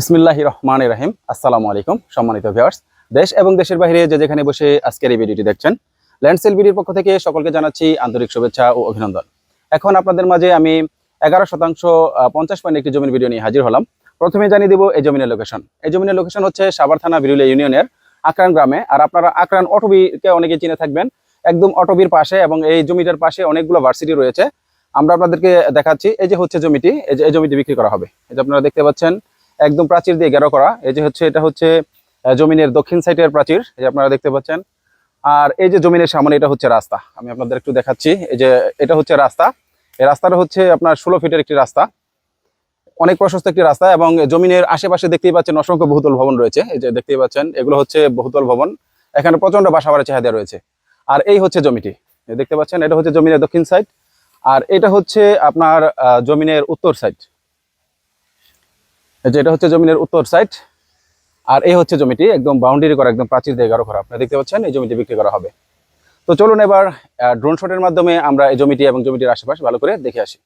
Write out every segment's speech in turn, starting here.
বিসমিল্লাহ রহমান রাহিম। আসসালামু আলাইকুম, সম্মানিত ভিউয়ার্স দেশ এবং দেশের বাইরে যে যেখানে বসে আজকের এই ভিডিওটি দেখছেন ল্যান্ডসেল ভিডিওর পক্ষ থেকে সকলকে জানাচ্ছি আন্তরিক শুভেচ্ছা ও অভিনন্দন। এখন আপনাদের মাঝে আমি এগারো শতাংশ পঞ্চাশ পয়েন্ট একটি জমির ভিডিও নিয়ে হাজির হলাম। প্রথমে জানিয়ে দেবো এই জমিনের লোকেশন এই জমিনের লোকেশন হচ্ছে সাভার থানা বিরুলিয়া ইউনিয়নের আকরান গ্রামে। আর আপনারা আকরান অটোবিকে অনেকে চিনে থাকবেন। একদম অটোবির পাশে এবং এই জমিটার পাশে অনেকগুলো ভার্সিটি রয়েছে। আমরা আপনাদেরকে দেখাচ্ছি, এই যে হচ্ছে জমিটি, এই যে এই জমিটি বিক্রি করা হবে। এই যে আপনারা দেখতে পাচ্ছেন একদম প্রাচীর দিয়ে ঘেরো করা। এই যে হচ্ছে, এটা হচ্ছে জমিনের দক্ষিণ সাইডের প্রাচীর, এই যে আপনারা দেখতে পাচ্ছেন। আর এই যে জমিনের সামনে, এটা হচ্ছে রাস্তা। আমি আপনাদের একটু দেখাচ্ছি। এই যে, এটা হচ্ছে রাস্তা। এই রাস্তাটা হচ্ছে আপনার ষোলো ফিটের একটি রাস্তা। অনেক প্রশস্ত একটি রাস্তা এবং জমিনের আশেপাশে দেখতেই পাচ্ছেন অসংখ্য বহুতল ভবন রয়েছে। এই যে দেখতেই পাচ্ছেন, এগুলো হচ্ছে বহুতল ভবন। এখানে প্রচণ্ড বাসা বাড়া চাহিদা রয়েছে। আর এই হচ্ছে জমিটি। দেখতে পাচ্ছেন, এটা হচ্ছে জমিনের দক্ষিণ সাইড আর এটা হচ্ছে আপনার জমিনের উত্তর সাইড যে এটা হচ্ছে জমিনের উত্তর সাইড আর এই হচ্ছে জমিটি, একদম বাউন্ডারি করা, একদম প্রাচীর দিয়ে গাঢ় করা। আপনারা দেখতে পাচ্ছেন, এই জমিটি বিক্রি করা হবে। তো চলুন এবার ড্রোন শটের মাধ্যমে আমরা এই জমিটি এবং জমিটির আশেপাশে ভালো করে দেখে আসি।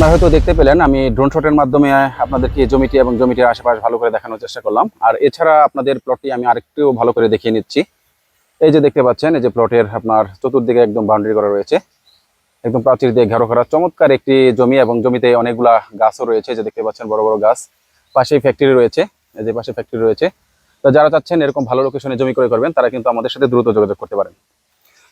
আপনারা হয়তো দেখতে পেলেন, আমি ড্রোন শটের মাধ্যমে আপনাদেরকে জমিটি এবং জমিটির আশেপাশ ভালো করে দেখানোর চেষ্টা করলাম। আর এছাড়া আপনাদের প্লটটি আমি আরেকটু ভালো করে দেখিয়ে নিচ্ছি। এই যে দেখতে পাচ্ছেন, এই যে প্লটের আপনার চতুর্দিকে একদম বাউন্ডারি করা রয়েছে। একদম প্রাচীর দিয়ে ঘেরো করা। চমৎকার একটি জমি এবং জমিতে অনেকগুলা গাছও রয়েছে। যে দেখতে পাচ্ছেন, বড় বড় গাছ। পাশেই ফ্যাক্টরি রয়েছে। এই যে পাশে ফ্যাক্টরি রয়েছে। তো যারা চাচ্ছেন এরকম ভালো লোকেশনে জমি করে করবেন, তারা কিন্তু আমাদের সাথে দ্রুত যোগাযোগ করতে পারেন।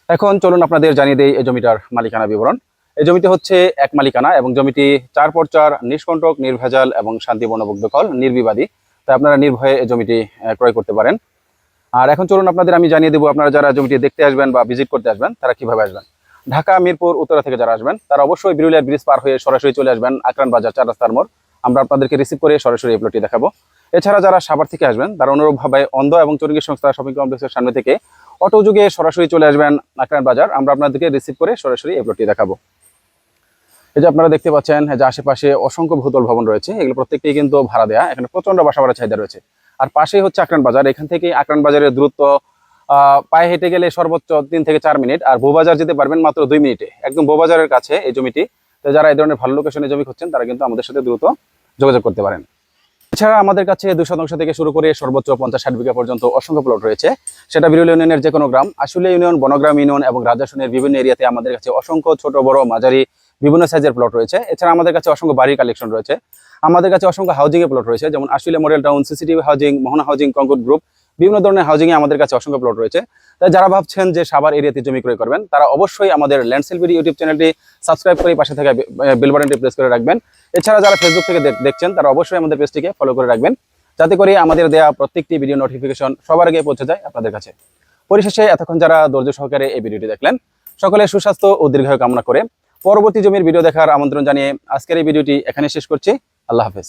এখন চলুন আপনাদের জানিয়ে দেই এই জমিটার মালিকানা বিবরণ। এই জমিটি হচ্ছে এক মালিকানা এবং জমিটি চার পর চার নিষ্কণ্টক, নির্ভেজাল এবং শান্তিপূর্ণ দখল নির্বিবাদী। তাই আপনারা নির্ভয়ে এই জমিটি ক্রয় করতে পারেন। আর এখন চলুন আপনাদের আমি জানিয়ে দেবো, আপনারা যারা জমিটি দেখতে আসবেন বা ভিজিট করতে আসবেন, তারা কীভাবে আসবেন? ঢাকা, মিরপুর, উত্তরা থেকে যারা আসবেন, তারা অবশ্যই বিরুলিয়ার ব্রিজ পার হয়ে সরাসরি চলে আসবেন আকরান বাজার চার রাস্তার মোড়। আমরা আপনাদেরকে রিসিভ করে সরাসরি এই প্লটটি দেখাবো। এছাড়া যারা সাভার থেকে আসবেন, তারা অনুরূপভাবে অন্ধ এবং চরঙ্গী সংস্থা শপিং কমপ্লেক্সের সামনে থেকে অটো যুগে সরাসরি চলে আসবেন আকরান বাজার। আমরা আপনাদেরকে রিসিভ করে সরাসরি এই প্লটটি দেখাবো। এই যে আপনারা দেখতে পাচ্ছেন যে আশেপাশে অসংখ্য ভূতল ভবন রয়েছে, এগুলো প্রত্যেকটি কিন্তু ভাড়া দেয়া, এখানে প্রচণ্ড বাসা ভাড়া চাহিদা রয়েছে। আর পাশেই হচ্ছে আকরান বাজার, এখান থেকে আকরান বাজারের দূরত্ব পায়ে হেঁটে গেলে সর্বোচ্চ তিন থেকে চার মিনিট, আর বউবাজার যেতে পারবেন মাত্র দুই মিনিটে। একদম বউবাজারের কাছে এই জমিটি। তো যারা এই ধরনের ভালো লোকেশনে জমি খুঁজছেন, তারা কিন্তু আমাদের সাথে দ্রুত যোগাযোগ করতে পারেন। এছাড়া আমাদের কাছে দুই শতাংশ থেকে শুরু করে সর্বোচ্চ পঞ্চাশ ষাট বিঘা পর্যন্ত অসংখ্য প্লট রয়েছে। সেটা বিরল ইউনিয়নের যে কোনো গ্রাম আশুলিয়া ইউনিয়ন বনগ্রাম ইউনিয়ন এবং রাজাসনের বিভিন্ন এরিয়াতে আমাদের কাছে অসংখ্য ছোট, বড়, মাঝারি বিভিন্ন সাইজের প্লট রয়েছে। এছাড়া আমাদের কাছে অসংখ্য বাড়ির কালেকশন রয়েছে। আমাদের কাছে অসংখ্য হাউজিং এর প্লট রয়েছে, যেমন Ashulia model town CCTV housing Mohona housing কঙ্কুট group বিভিন্ন ধরনের হাউজিং এ আমাদের কাছে অসংখ্য প্লট রয়েছে। তাই যারা ভাবছেন যে সাভার এরিয়াতে জমি ক্রয় করবেন, তারা অবশ্যই আমাদের ল্যান্ডসেলবিডি ইউটিউব চ্যানেলটি সাবস্ক্রাইব করে পাশে থাকা বেল বাটনটি প্রেস করে রাখবেন। এছাড়া যারা ফেসবুক থেকে দেখছেন, তারা অবশ্যই আমাদের পেজটিকে ফলো করে রাখবেন। যাতে করে আমাদের দেয়া প্রত্যেকটি ভিডিও নোটিফিকেশন সবার আগে পৌঁছে যায় আপনাদের কাছে। পরিশেষে এতক্ষণ যারা ধৈর্য সহকারে এই ভিডিওটি দেখলেন সকলে সুস্বাস্থ্য ও দীর্ঘায়ু কামনা করে পরবর্তী জমির ভিডিও দেখার আমন্ত্রণ জানিয়ে আজকের এই ভিডিওটি এখানে শেষ করছি। আল্লাহ হাফেজ।